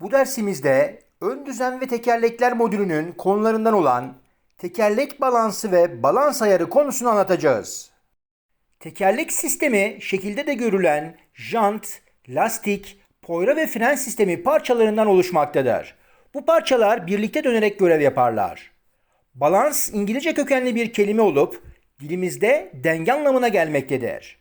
Bu dersimizde ön düzen ve tekerlekler modülünün konularından olan tekerlek balansı ve balans ayarı konusunu anlatacağız. Tekerlek sistemi şekilde de görülen jant, lastik, poyra ve fren sistemi parçalarından oluşmaktadır. Bu parçalar birlikte dönerek görev yaparlar. Balans İngilizce kökenli bir kelime olup dilimizde denge anlamına gelmektedir.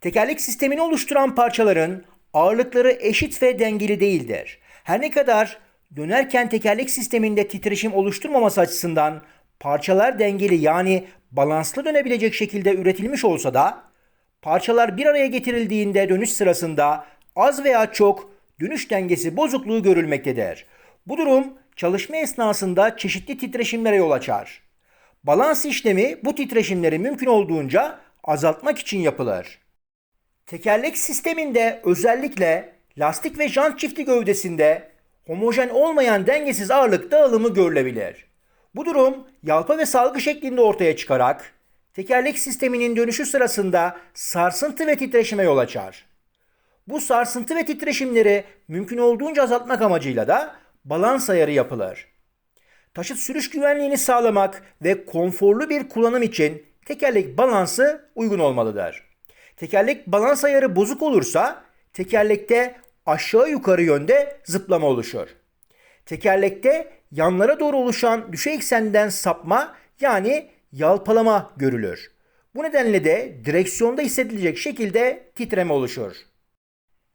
Tekerlek sistemini oluşturan parçaların ağırlıkları eşit ve dengeli değildir. Her ne kadar dönerken tekerlek sisteminde titreşim oluşturmaması açısından parçalar dengeli yani balanslı dönebilecek şekilde üretilmiş olsa da parçalar bir araya getirildiğinde dönüş sırasında az veya çok dönüş dengesi bozukluğu görülmektedir. Bu durum çalışma esnasında çeşitli titreşimlere yol açar. Balans işlemi bu titreşimleri mümkün olduğunca azaltmak için yapılır. Tekerlek sisteminde özellikle lastik ve jant çifti gövdesinde homojen olmayan dengesiz ağırlık dağılımı görülebilir. Bu durum yalpa ve salgı şeklinde ortaya çıkarak tekerlek sisteminin dönüşü sırasında sarsıntı ve titreşime yol açar. Bu sarsıntı ve titreşimleri mümkün olduğunca azaltmak amacıyla da balans ayarı yapılır. Taşıt sürüş güvenliğini sağlamak ve konforlu bir kullanım için tekerlek balansı uygun olmalıdır. Tekerlek balans ayarı bozuk olursa tekerlekte aşağı yukarı yönde zıplama oluşur. Tekerlekte yanlara doğru oluşan düşey eksenden sapma yani yalpalama görülür. Bu nedenle de direksiyonda hissedilecek şekilde titreme oluşur.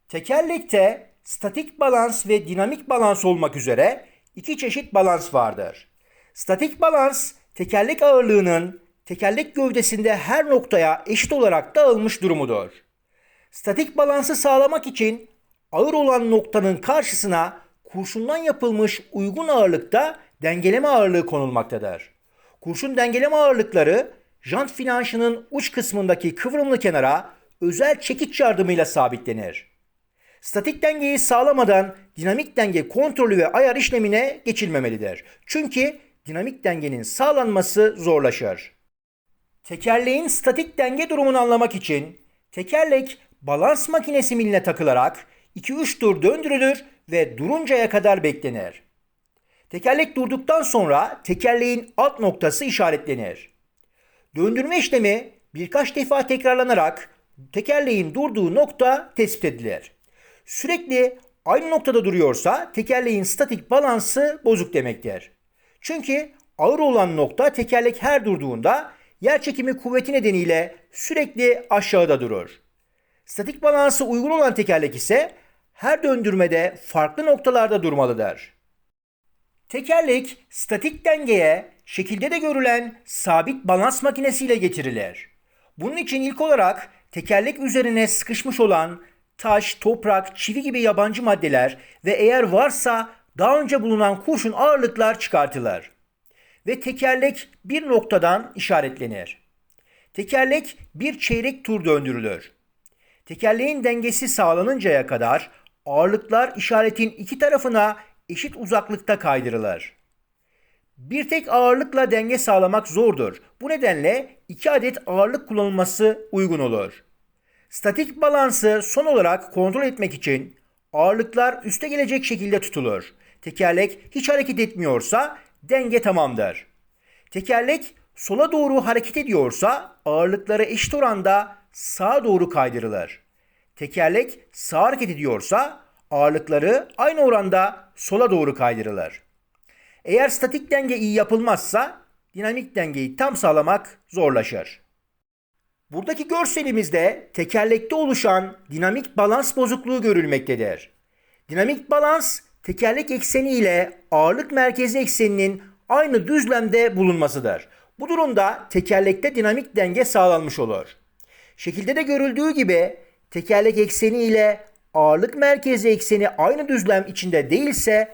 Tekerlekte statik balans ve dinamik balans olmak üzere iki çeşit balans vardır. Statik balans tekerlek ağırlığının tekerlek gövdesinde her noktaya eşit olarak dağılmış durumudur. Statik balansı sağlamak için ağır olan noktanın karşısına kurşundan yapılmış uygun ağırlıkta dengeleme ağırlığı konulmaktadır. Kurşun dengeleme ağırlıkları jant flanşının uç kısmındaki kıvrımlı kenara özel çekiç yardımıyla sabitlenir. Statik dengeyi sağlamadan dinamik denge kontrolü ve ayar işlemine geçilmemelidir. Çünkü dinamik dengenin sağlanması zorlaşır. Tekerleğin statik denge durumunu anlamak için tekerlek balans makinesi miline takılarak 2-3 tur döndürülür ve duruncaya kadar beklenir. Tekerlek durduktan sonra tekerleğin alt noktası işaretlenir. Döndürme işlemi birkaç defa tekrarlanarak tekerleğin durduğu nokta tespit edilir. Sürekli aynı noktada duruyorsa tekerleğin statik balansı bozuk demektir. Çünkü ağır olan nokta tekerlek her durduğunda yer çekimi kuvveti nedeniyle sürekli aşağıda durur. Statik balansı uygun olan tekerlek ise her döndürmede farklı noktalarda durmalıdır. Tekerlek statik dengeye şekilde de görülen sabit balans makinesiyle getirilir. Bunun için ilk olarak tekerlek üzerine sıkışmış olan taş, toprak, çivi gibi yabancı maddeler ve eğer varsa daha önce bulunan kurşun ağırlıklar çıkartılır. Ve tekerlek bir noktadan işaretlenir. Tekerlek bir çeyrek tur döndürülür. Tekerleğin dengesi sağlanıncaya kadar ağırlıklar işaretin iki tarafına eşit uzaklıkta kaydırılır. Bir tek ağırlıkla denge sağlamak zordur. Bu nedenle iki adet ağırlık kullanılması uygun olur. Statik balansı son olarak kontrol etmek için ağırlıklar üste gelecek şekilde tutulur. Tekerlek hiç hareket etmiyorsa denge tamamdır. Tekerlek sola doğru hareket ediyorsa ağırlıkları eşit oranda sağa doğru kaydırılır. Tekerlek sağa hareket ediyorsa ağırlıkları aynı oranda sola doğru kaydırılır. Eğer statik denge iyi yapılmazsa dinamik dengeyi tam sağlamak zorlaşır. Buradaki görselimizde tekerlekte oluşan dinamik balans bozukluğu görülmektedir. Dinamik balans tekerlek ekseni ile ağırlık merkezi ekseninin aynı düzlemde bulunmasıdır. Bu durumda tekerlekte dinamik denge sağlanmış olur. Şekilde de görüldüğü gibi tekerlek ekseni ile ağırlık merkezi ekseni aynı düzlem içinde değilse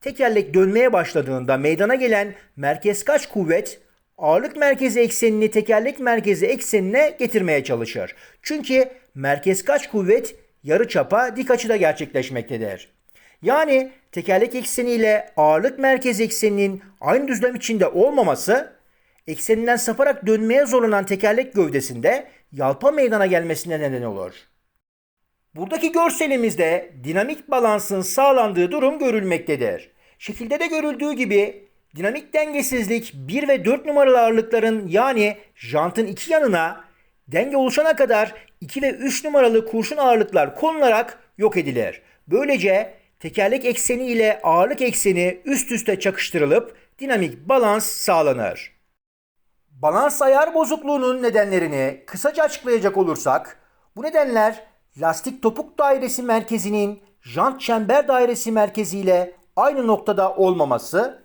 tekerlek dönmeye başladığında meydana gelen merkez kaç kuvvet ağırlık merkezi eksenini tekerlek merkezi eksenine getirmeye çalışır. Çünkü merkez kaç kuvvet yarı çapa dik açıda gerçekleşmektedir. Yani tekerlek ekseni ile ağırlık merkezi ekseninin aynı düzlem içinde olmaması ekseninden saparak dönmeye zorlanan tekerlek gövdesinde yalpa meydana gelmesine neden olur. Buradaki görselimizde dinamik balansın sağlandığı durum görülmektedir. Şekilde de görüldüğü gibi dinamik dengesizlik 1 ve 4 numaralı ağırlıkların yani jantın iki yanına denge oluşana kadar 2 ve 3 numaralı kurşun ağırlıklar konularak yok edilir. Böylece tekerlek ekseni ile ağırlık ekseni üst üste çakıştırılıp dinamik balans sağlanır. Balans ayar bozukluğunun nedenlerini kısaca açıklayacak olursak, bu nedenler lastik topuk dairesi merkezinin jant çember dairesi merkeziyle aynı noktada olmaması,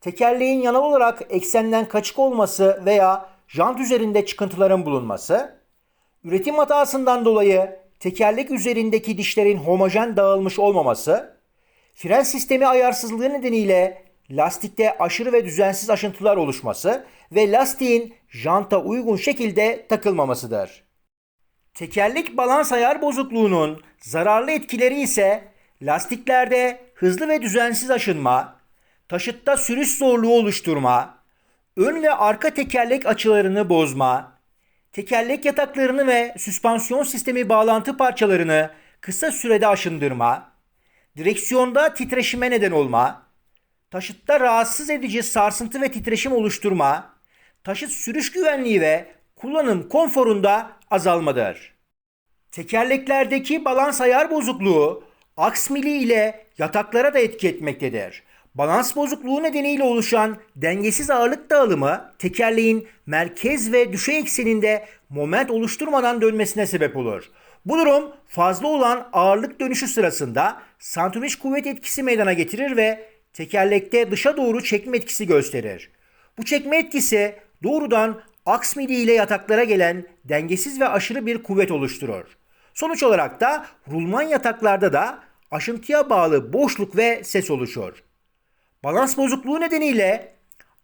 tekerleğin yanal olarak eksenden kaçık olması veya jant üzerinde çıkıntıların bulunması, üretim hatasından dolayı tekerlek üzerindeki dişlerin homojen dağılmış olmaması, fren sistemi ayarsızlığı nedeniyle lastikte aşırı ve düzensiz aşıntılar oluşması ve lastiğin janta uygun şekilde takılmamasıdır. Tekerlek balans ayar bozukluğunun zararlı etkileri ise lastiklerde hızlı ve düzensiz aşınma, taşıtta sürüş zorluğu oluşturma, ön ve arka tekerlek açılarını bozma, tekerlek yataklarını ve süspansiyon sistemi bağlantı parçalarını kısa sürede aşındırma, direksiyonda titreşime neden olma, taşıtta rahatsız edici sarsıntı ve titreşim oluşturma, taşıt sürüş güvenliği ve kullanım konforunda azalmadır. Tekerleklerdeki balans ayar bozukluğu aks mili ile yataklara da etki etmektedir. Balans bozukluğu nedeniyle oluşan dengesiz ağırlık dağılımı tekerleğin merkez ve düşey ekseninde moment oluşturmadan dönmesine sebep olur. Bu durum fazla olan ağırlık dönüşü sırasında santrifüj kuvvet etkisi meydana getirir ve tekerlekte dışa doğru çekme etkisi gösterir. Bu çekme etkisi doğrudan aks mili ile yataklara gelen dengesiz ve aşırı bir kuvvet oluşturur. Sonuç olarak da rulman yataklarda da aşıntıya bağlı boşluk ve ses oluşur. Balans bozukluğu nedeniyle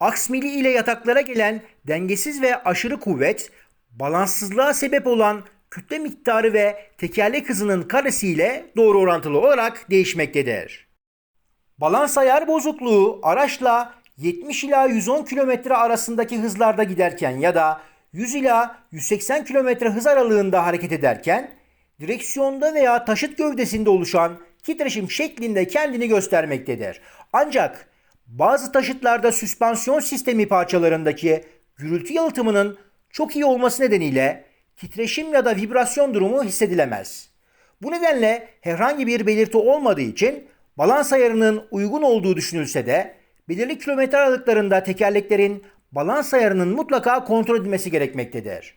aks mili ile yataklara gelen dengesiz ve aşırı kuvvet, balanssızlığa sebep olan kütle miktarı ve tekerlek hızının karesiyle doğru orantılı olarak değişmektedir. Balans ayar bozukluğu araçla 70 ila 110 km arasındaki hızlarda giderken ya da 100 ila 180 km hız aralığında hareket ederken direksiyonda veya taşıt gövdesinde oluşan titreşim şeklinde kendini göstermektedir. Ancak bazı taşıtlarda süspansiyon sistemi parçalarındaki gürültü yalıtımının çok iyi olması nedeniyle titreşim ya da vibrasyon durumu hissedilemez. Bu nedenle herhangi bir belirti olmadığı için balans ayarının uygun olduğu düşünülse de belirli kilometre aralıklarında tekerleklerin balans ayarının mutlaka kontrol edilmesi gerekmektedir.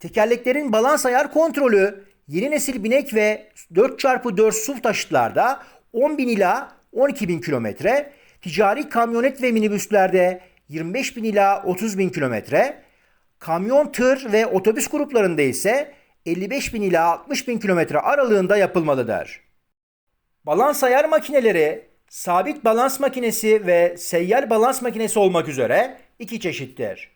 Tekerleklerin balans ayar kontrolü yeni nesil binek ve 4x4 SUV taşıtlarda 10.000 ila 12.000 kilometre, ticari kamyonet ve minibüslerde 25.000 ila 30.000 kilometre, kamyon, tır ve otobüs gruplarında ise 55.000 ila 60.000 kilometre aralığında yapılmalıdır. Balans ayar makineleri sabit balans makinesi ve seyyar balans makinesi olmak üzere iki çeşittir.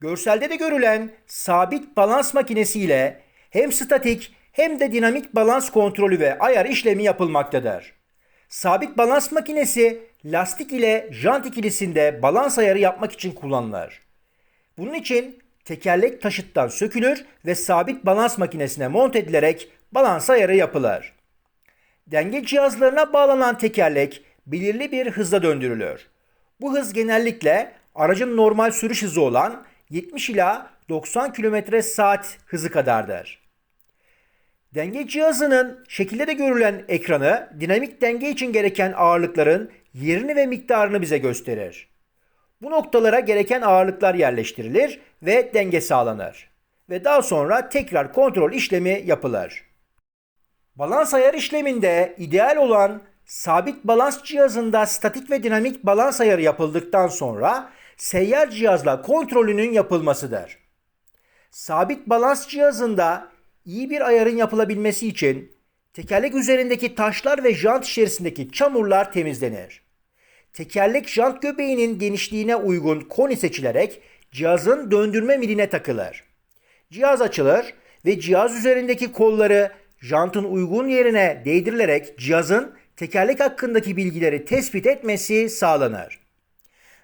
Görselde de görülen sabit balans makinesi ile hem statik hem de dinamik balans kontrolü ve ayar işlemi yapılmaktadır. Sabit balans makinesi lastik ile jant ikilisinde balans ayarı yapmak için kullanılır. Bunun için tekerlek taşıttan sökülür ve sabit balans makinesine monte edilerek balans ayarı yapılır. Denge cihazlarına bağlanan tekerlek belirli bir hızla döndürülür. Bu hız genellikle aracın normal sürüş hızı olan 70 ila 90 km saat hızı kadardır. Denge cihazının şekilde de görülen ekranı dinamik denge için gereken ağırlıkların yerini ve miktarını bize gösterir. Bu noktalara gereken ağırlıklar yerleştirilir ve denge sağlanır. Ve daha sonra tekrar kontrol işlemi yapılır. Balans ayar işleminde ideal olan sabit balans cihazında statik ve dinamik balans ayarı yapıldıktan sonra seyyar cihazla kontrolünün yapılmasıdır. Sabit balans cihazında iyi bir ayarın yapılabilmesi için tekerlek üzerindeki taşlar ve jant içerisindeki çamurlar temizlenir. Tekerlek jant göbeğinin genişliğine uygun koni seçilerek cihazın döndürme miline takılır. Cihaz açılır ve cihaz üzerindeki kolları jantın uygun yerine değdirilerek cihazın tekerlek hakkındaki bilgileri tespit etmesi sağlanır.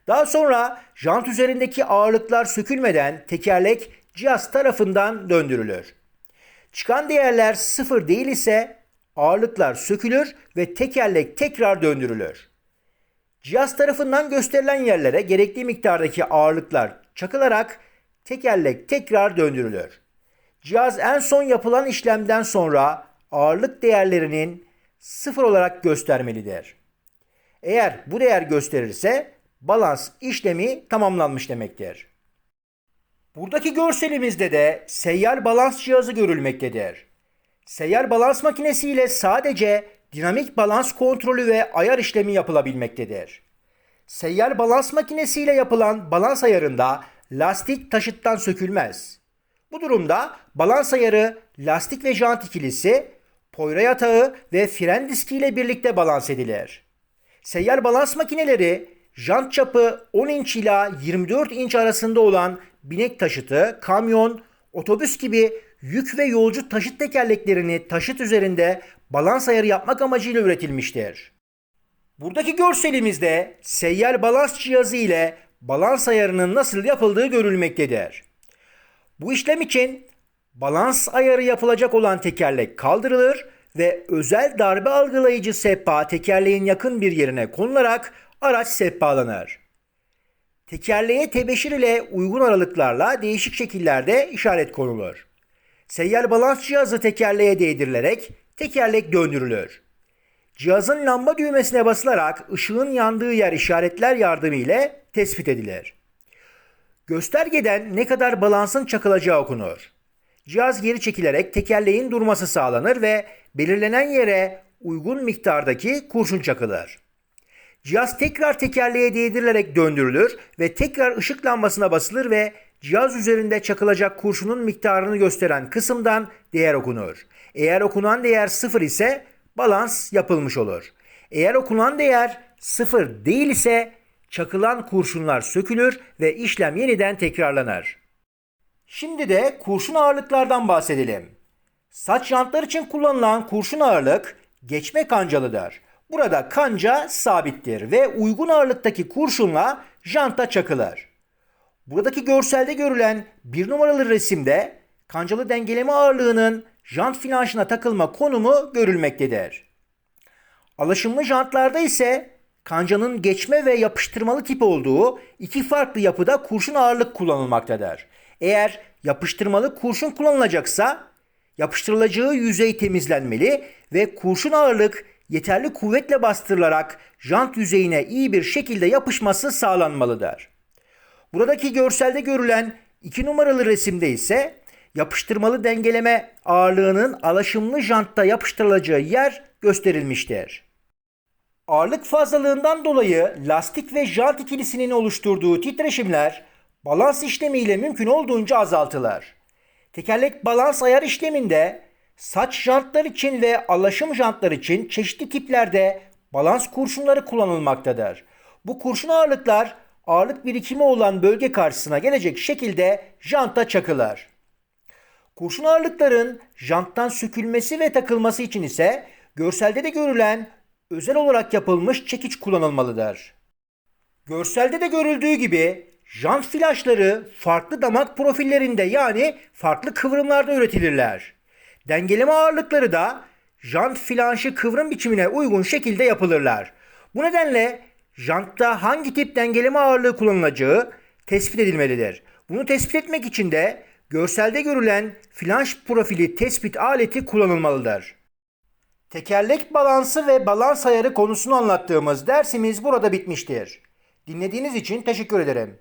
Daha sonra jant üzerindeki ağırlıklar sökülmeden tekerlek cihaz tarafından döndürülür. Çıkan değerler sıfır değil ise ağırlıklar sökülür ve tekerlek tekrar döndürülür. Cihaz tarafından gösterilen yerlere gerekli miktardaki ağırlıklar çakılarak tekerlek tekrar döndürülür. Cihaz en son yapılan işlemden sonra ağırlık değerlerinin sıfır olarak göstermelidir. Eğer bu değer gösterirse balans işlemi tamamlanmış demektir. Buradaki görselimizde de seyyar balans cihazı görülmektedir. Seyyar balans makinesi ile sadece dinamik balans kontrolü ve ayar işlemi yapılabilmektedir. Seyyar balans makinesi ile yapılan balans ayarında lastik taşıttan sökülmez. Bu durumda balans ayarı lastik ve jant ikilisi, poyra yatağı ve fren diski ile birlikte balans edilir. Seyyar balans makineleri jant çapı 10 inç ila 24 inç arasında olan binek taşıtı, kamyon, otobüs gibi yük ve yolcu taşıt tekerleklerini taşıt üzerinde balans ayarı yapmak amacıyla üretilmiştir. Buradaki görselimizde seyyar balans cihazı ile balans ayarının nasıl yapıldığı görülmektedir. Bu işlem için balans ayarı yapılacak olan tekerlek kaldırılır ve özel darbe algılayıcı sehpa tekerleğin yakın bir yerine konularak araç sehpalanır. Tekerleğe tebeşir ile uygun aralıklarla değişik şekillerde işaret konulur. Seyyar balans cihazı tekerleğe değdirilerek tekerlek döndürülür. Cihazın lamba düğmesine basılarak ışığın yandığı yer işaretler yardımıyla tespit edilir. Göstergeden ne kadar balansın çakılacağı okunur. Cihaz geri çekilerek tekerleğin durması sağlanır ve belirlenen yere uygun miktardaki kurşun çakılır. Cihaz tekrar tekerleğe değdirilerek döndürülür ve tekrar ışık lambasına basılır ve cihaz üzerinde çakılacak kurşunun miktarını gösteren kısımdan değer okunur. Eğer okunan değer sıfır ise balans yapılmış olur. Eğer okunan değer sıfır değil ise çakılan kurşunlar sökülür ve işlem yeniden tekrarlanır. Şimdi de kurşun ağırlıklardan bahsedelim. Saç jantlar için kullanılan kurşun ağırlık geçme kancalıdır. Burada kanca sabittir ve uygun ağırlıktaki kurşunla janta çakılır. Buradaki görselde görülen bir numaralı resimde kancalı dengeleme ağırlığının jant flanşına takılma konumu görülmektedir. Alaşımlı jantlarda ise kancanın geçme ve yapıştırmalı tip olduğu iki farklı yapıda kurşun ağırlık kullanılmaktadır. Eğer yapıştırmalı kurşun kullanılacaksa yapıştırılacağı yüzey temizlenmeli ve kurşun ağırlık yeterli kuvvetle bastırılarak jant yüzeyine iyi bir şekilde yapışması sağlanmalıdır. Buradaki görselde görülen 2 numaralı resimde ise yapıştırmalı dengeleme ağırlığının alaşımlı jantta yapıştırılacağı yer gösterilmiştir. Ağırlık fazlalığından dolayı lastik ve jant ikilisinin oluşturduğu titreşimler balans işlemiyle mümkün olduğunca azaltılır. Tekerlek balans ayar işleminde saç jantlar için ve alaşım jantlar için çeşitli tiplerde balans kurşunları kullanılmaktadır. Bu kurşun ağırlıklar ağırlık birikimi olan bölge karşısına gelecek şekilde janta çakılır. Kurşun ağırlıkların janttan sökülmesi ve takılması için ise görselde de görülen özel olarak yapılmış çekiç kullanılmalıdır. Görselde de görüldüğü gibi jant flaşları farklı damak profillerinde yani farklı kıvrımlarda üretilirler. Dengeleme ağırlıkları da jant flanşı kıvrım biçimine uygun şekilde yapılırlar. Bu nedenle jantta hangi tip dengeleme ağırlığı kullanılacağı tespit edilmelidir. Bunu tespit etmek için de görselde görülen flanş profili tespit aleti kullanılmalıdır. Tekerlek balansı ve balans ayarı konusunu anlattığımız dersimiz burada bitmiştir. Dinlediğiniz için teşekkür ederim.